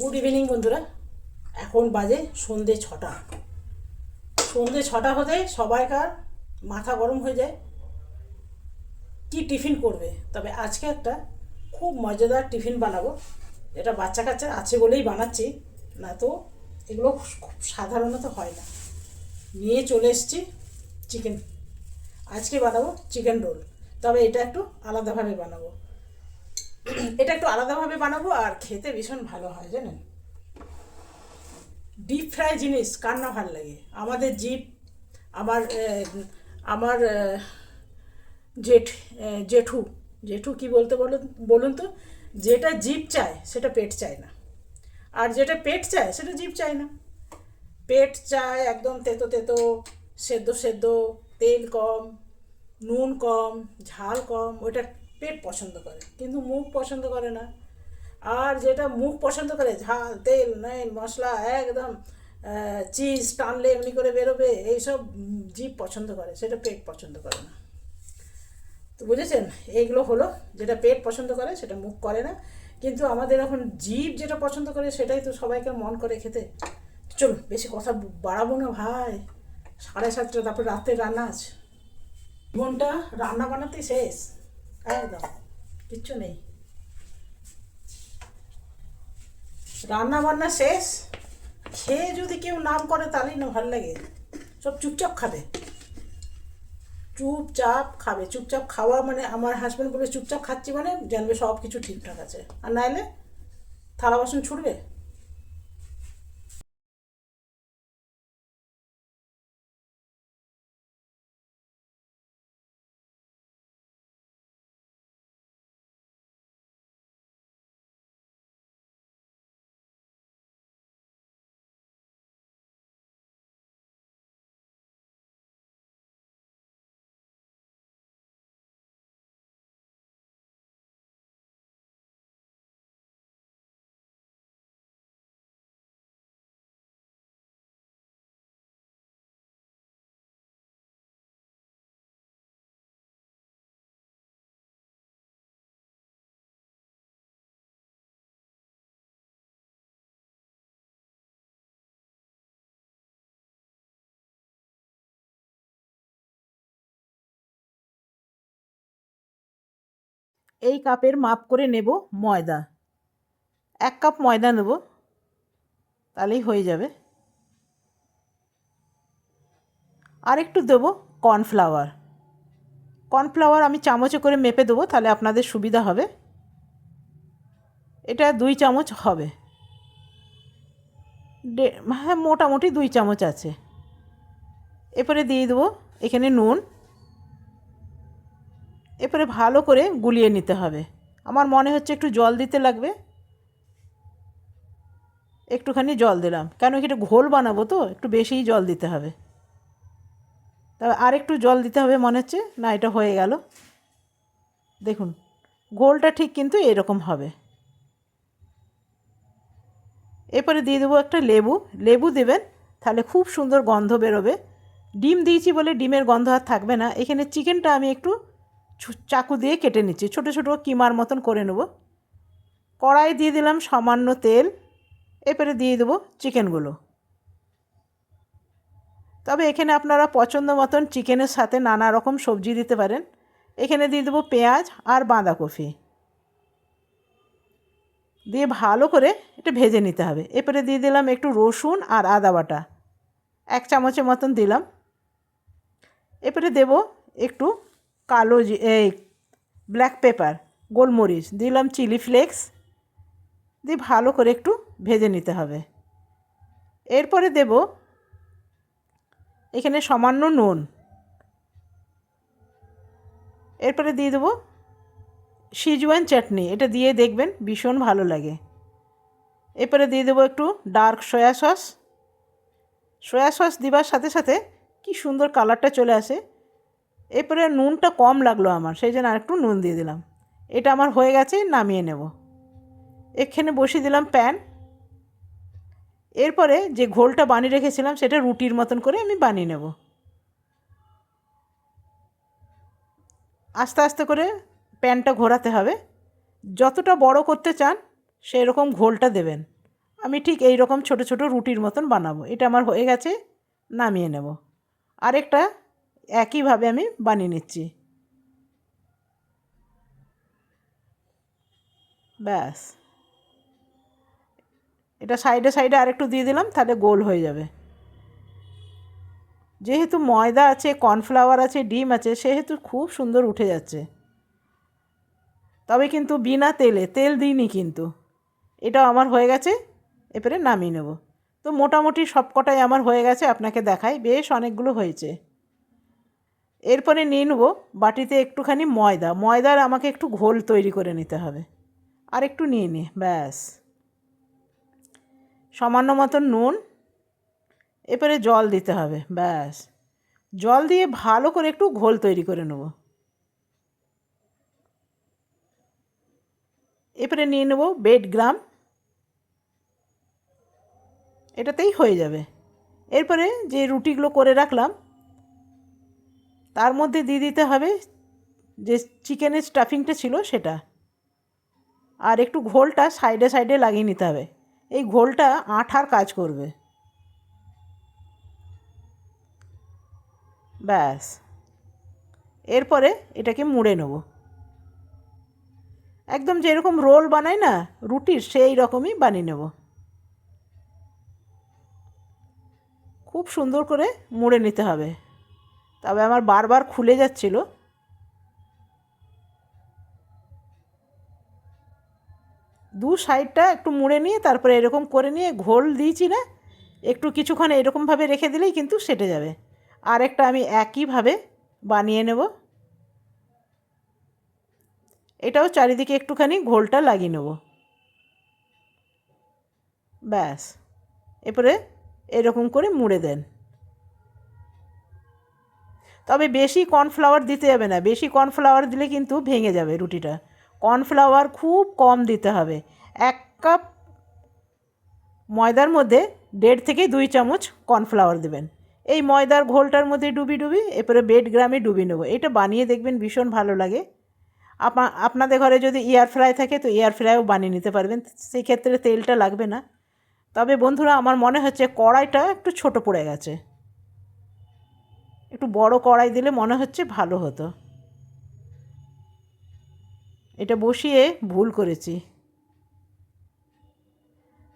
Good evening বন্ধুরা। এখন বাজে সন্ধে ছটা। সন্ধে ছটা হতে সবাইকার মাথা গরম হয়ে যায়। কি টিফিন করবে? তবে আজকে একটা খুব মজাদার টিফিন বানাবো। এটা বাচ্চা কাচ্চা আছে বলেই বানাচ্ছি। না তো, এগুলো খুব সাধারণত হয় না। নিয়ে চলে এসছি চিকেন। আজকে বানাবো চিকেন রোল। তবে এটা একটু আলাদাভাবে বানাবো। এটা একটু আলাদাভাবে বানাবো আর খেতে ভীষণ ভালো হয়, জানেন? ডিপ ফ্রাই জিনিস, কার না ভালো লাগে? আমাদের জিপ, আমার আমার জেঠ জেঠু জেঠু কি বলতে বলুন বলুন তো? যেটা জিপ চায়, সেটা পেট চায় না। আর যেটা পেট চায়, সেটা জিপ চায় না। পেট চায় একদম তেতো তেতো, সেদ্ধ সেদ্ধ, তেল কম, নুন কম, ঝাল কম ওটা পেট পছন্দ করে, কিন্তু মুখ পছন্দ করে না। আর যেটা মুখ পছন্দ করে, ঝাল, তেল নেন মশলা, একদম চিজ, টানলে এমনি করে বেরোবে, এইসব জিভ পছন্দ করে, সেটা পেট পছন্দ করে না। তো বুঝেছেন? এইগুলো হলো যেটা পেট পছন্দ করে, সেটা মুখ করে না। কিন্তু আমাদের এখন জীব যেটা পছন্দ করে, সেটাই তো সবাইকে মন করে খেতে। চলুন, বেশি কথা বাড়াবো না ভাই। সাড়ে সাতটা, তারপর রাতে রান্না আছে জীবনটা রান্না বানাতে শেষ। একদম, কিচ্ছু নেই। রান্না বান্না শেষ। খেয়ে যদি কেউ নাম করে তাহলেই না ভালো লাগে। সব চুপচাপ খাবে। চুপচাপ খাবে। চুপচাপ খাওয়া মানে আমার হাজব্যান্ড বলে চুপচাপ খাচ্ছি মানে জানবে সব কিছু ঠিকঠাক আছে। আর নাহলে থালা বাসন ছুটবে এই কাপের মাপ করে নেব ময়দা। এক কাপ ময়দা নেব, তাহলেই হয়ে যাবে। আর একটু দেবো কর্নফ্লাওয়ার। কর্নফ্লাওয়ার আমি চামচে করে মেপে দেবো, তাহলে আপনাদের সুবিধা হবে। এটা দুই চামচ হবে। হ্যাঁ মোটামুটি দুই চামচ আছে। এরপরে দিয়ে দেবো এখানে নুন। এরপরে ভালো করে গুলিয়ে নিতে হবে। আমার মনে হচ্ছে একটু জল দিতে লাগবে। একটুখানি জল দিলাম। কেন কি এটা ঘোল বানাবো তো, একটু বেশিই জল দিতে হবে। তবে আর একটু জল দিতে হবে মনে হচ্ছে, না এটা হয়ে গেল। দেখুন, ঘোলটা ঠিক কিন্তু এরকম হবে। এরপরে দিয়ে দেবো একটা লেবু। লেবু দেবেন, তাহলে খুব সুন্দর গন্ধ বেরোবে। ডিম দিয়েছি বলে ডিমের গন্ধ আর থাকবে না। এখানে চিকেনটা আমি একটু চাকু দিয়ে কেটে নিচ্ছি। ছোটো ছোটো কিমার মতন করে নেব। কড়াই দিয়ে দিলাম সামান্য তেল। এরপরে দিয়ে দেবো চিকেনগুলো। তবে এখানে আপনারা পছন্দ মতন চিকেনের সাথে নানা রকম সবজি দিতে পারেন। এখানে দিয়ে দেবো পেঁয়াজ আর বাঁধাকপি। দিয়ে ভালো করে এটা ভেজে নিতে হবে। এরপরে দিয়ে দিলাম একটু রসুন আর আদা বাটা। এক চামচের মতন দিলাম। এরপরে দেব একটু কালো এই ব্ল্যাক পেপার গোলমরিচ, দিলাম চিলি ফ্লেক্স দিয়ে ভালো করে একটু ভেজে নিতে হবে। এরপরে দেব এখানে সামান্য নুন। এরপরে দিয়ে দেবো সিজওয়ান চাটনি, এটা দিয়ে দেখবেন ভীষণ ভালো লাগে। এরপরে দিয়ে দেবো একটু dark soya sauce soya sauce দেওয়ার সাথে সাথে কি সুন্দর কালারটা চলে আসে। এরপরে নুনটা কম লাগল আমার, সেই জন্য আরেকটু নুন দিয়ে দিলাম। এটা আমার হয়ে গেছে, নামিয়ে নেব। এখানে বসিয়ে দিলাম প্যান। এরপরে যে ঘোলটা বানিয়ে রেখেছিলাম, সেটা রুটির মতন করে আমি বানিয়ে নেব। আস্তে আস্তে করে প্যানটা ঘোরাতে হবে। যতটা বড় করতে চান সেই রকম ঘোলটা দেবেন। আমি ঠিক এই রকম ছোট ছোট রুটির মতন বানাবো। এটা আমার হয়ে গেছে, নামিয়ে নেব। আরেকটা একইভাবে আমি বানিয়ে নিচ্ছি। ব্যাস। এটা সাইডে সাইডে আরেকটু দিয়ে দিলাম, তাহলে গোল হয়ে যাবে। যেহেতু ময়দা আছে, কর্নফ্লাওয়ার আছে, ডিম আছে, সেহেতু খুব সুন্দর উঠে যাচ্ছে। তবে কিন্তু বিনা তেলে, তেল দিইনি কিন্তু। এটাও আমার হয়ে গেছে এরপরে নামিয়ে নেব। তো মোটামুটি সবকটাই আমার হয়ে গেছে, আপনাকে দেখাই। বেশ অনেকগুলো হয়েছে। এরপরে নিয়ে নেব বাটিতে একটুখানি ময়দা। ময়দার আমাকে একটু ঘোল তৈরি করে নিতে হবে। আর একটু নিয়ে নি, ব্যাস। সামান্য মতন নুন, এরপরে জল দিতে হবে, ব্যাস। জল দিয়ে ভালো করে একটু ঘোল তৈরি করে নেব। এরপরে নিয়ে নেব বেড গ্রাম। এটাতেই হয়ে যাবে। এরপরে যে রুটিগুলো করে রাখলাম তার মধ্যে দিয়ে দিতে হবে যে চিকেনের স্টাফিংটা ছিল সেটা। আর একটু ঘোলটা সাইডে সাইডে লাগিয়ে নিতে হবে। এই ঘোলটা আঠার কাজ করবে। ব্যাস। এরপরে এটাকে মুড়ে নেব। একদম যেরকম রোল বানাই না, রুটির সেই রকমই বানিয়ে নেব। খুব সুন্দর করে মুড়ে নিতে হবে। তবে আমার বারবার খুলে যাচ্ছিল। দু সাইডটা একটু মুড়ে নিয়ে, তারপরে এরকম করে নিয়ে ঘোল দিয়েছি না, একটু কিছুক্ষণ এরকমভাবে রেখে দিলেই কিন্তু সেটে যাবে। আর একটা আমি একইভাবে বানিয়ে নেব। এটাও চারিদিকে একটুখানি ঘোলটা লাগিয়ে নেব। ব্যাস, এরপরে এরকম করে মুড়ে দেন। তবে বেশি কর্নফ্লাওয়ার দিতে যাবে না। বেশি কর্নফ্লাওয়ার দিলে কিন্তু ভেঙে যাবে রুটিটা। কর্নফ্লাওয়ার খুব কম দিতে হবে। এক কাপ ময়দার মধ্যে দেড় থেকে দুই চামচ কর্নফ্লাওয়ার দেবেন। এই ময়দার ঘোলটার মধ্যে ডুবি ডুবি, এরপরে বেড গ্রামে ডুবি নেব। এটা বানিয়ে দেখবেন ভীষণ ভালো লাগে। আপা আপনাদের ঘরে যদি এয়ার ফ্রাই থাকে তো এয়ার ফ্রাইও বানিয়ে নিতে পারবেন। সেই ক্ষেত্রে তেলটা লাগবে না। তবে বন্ধুরা, আমার মনে হচ্ছে কড়াইটা একটু ছোট পড়ে গেছে। একটু বড় কড়াই দিলে মনে হচ্ছে ভালো হতো। এটা বসিয়ে ভুল করেছি।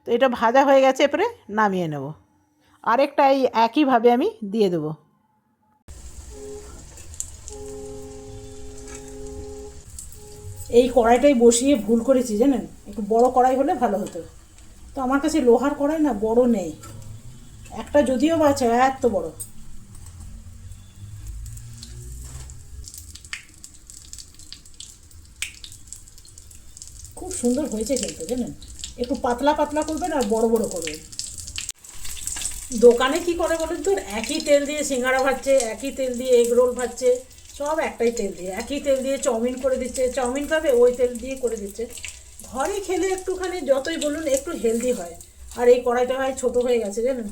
তো এটা ভাজা হয়ে গেছে, এরপরে নামিয়ে নেব। আরেকটা এই একইভাবে আমি দিয়ে দেবো। এই কড়াইটাই বসিয়ে ভুল করেছি, জানেন? একটু বড় কড়াই হলে ভালো হতো। তো আমার কাছে লোহার কড়াই না, বড় নেই। একটা যদিও বা আছে এত বড় খুব সুন্দর হয়েছে কিন্তু, জানেন? একটু পাতলা পাতলা করবেন আর বড় বড় করবেন। দোকানে কি করে বলেন তো? একই তেল দিয়ে সিঙ্গারা ভাজছে, একই তেল দিয়ে এগ রোল ভাজছে, সব একটাই তেল দিয়ে। একই তেল দিয়ে চাউমিন করে দিচ্ছে। চাউমিন খাবে ওই তেল দিয়ে করে দিচ্ছে। ঘরে খেলে একটুখানি যতই বলুন, একটু হেলদি হয়। আর এই কড়াইটা হয় ছোট হয়ে গেছে, জানেন?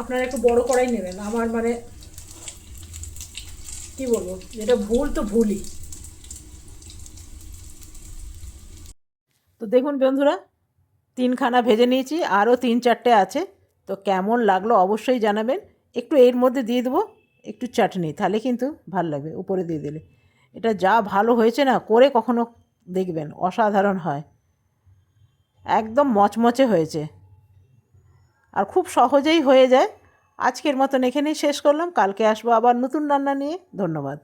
আপনারা একটু বড় কড়াই নেবেন। আমার মানে কি বলব? যেটা ভুল তো ভুলই। দেখুন বন্ধুরা, তিনখানা ভেজে নিয়েছি, আরও তিন চারটে আছে। তো কেমন লাগল অবশ্যই জানাবেন। একটু এর মধ্যে দিয়ে দেবো, একটু চাটনি, তাহলে কিন্তু ভালো লাগবে উপরে দিয়ে দিলে। এটা যা ভালো হয়েছে না, করে কখনো দেখবেন, অসাধারণ হয়। একদম মচমচে হয়েছে। আর খুব সহজেই হয়ে যায়। আজকের মতন এখানেই শেষ করলাম। কালকে আসব আবার নতুন রান্না নিয়ে। ধন্যবাদ।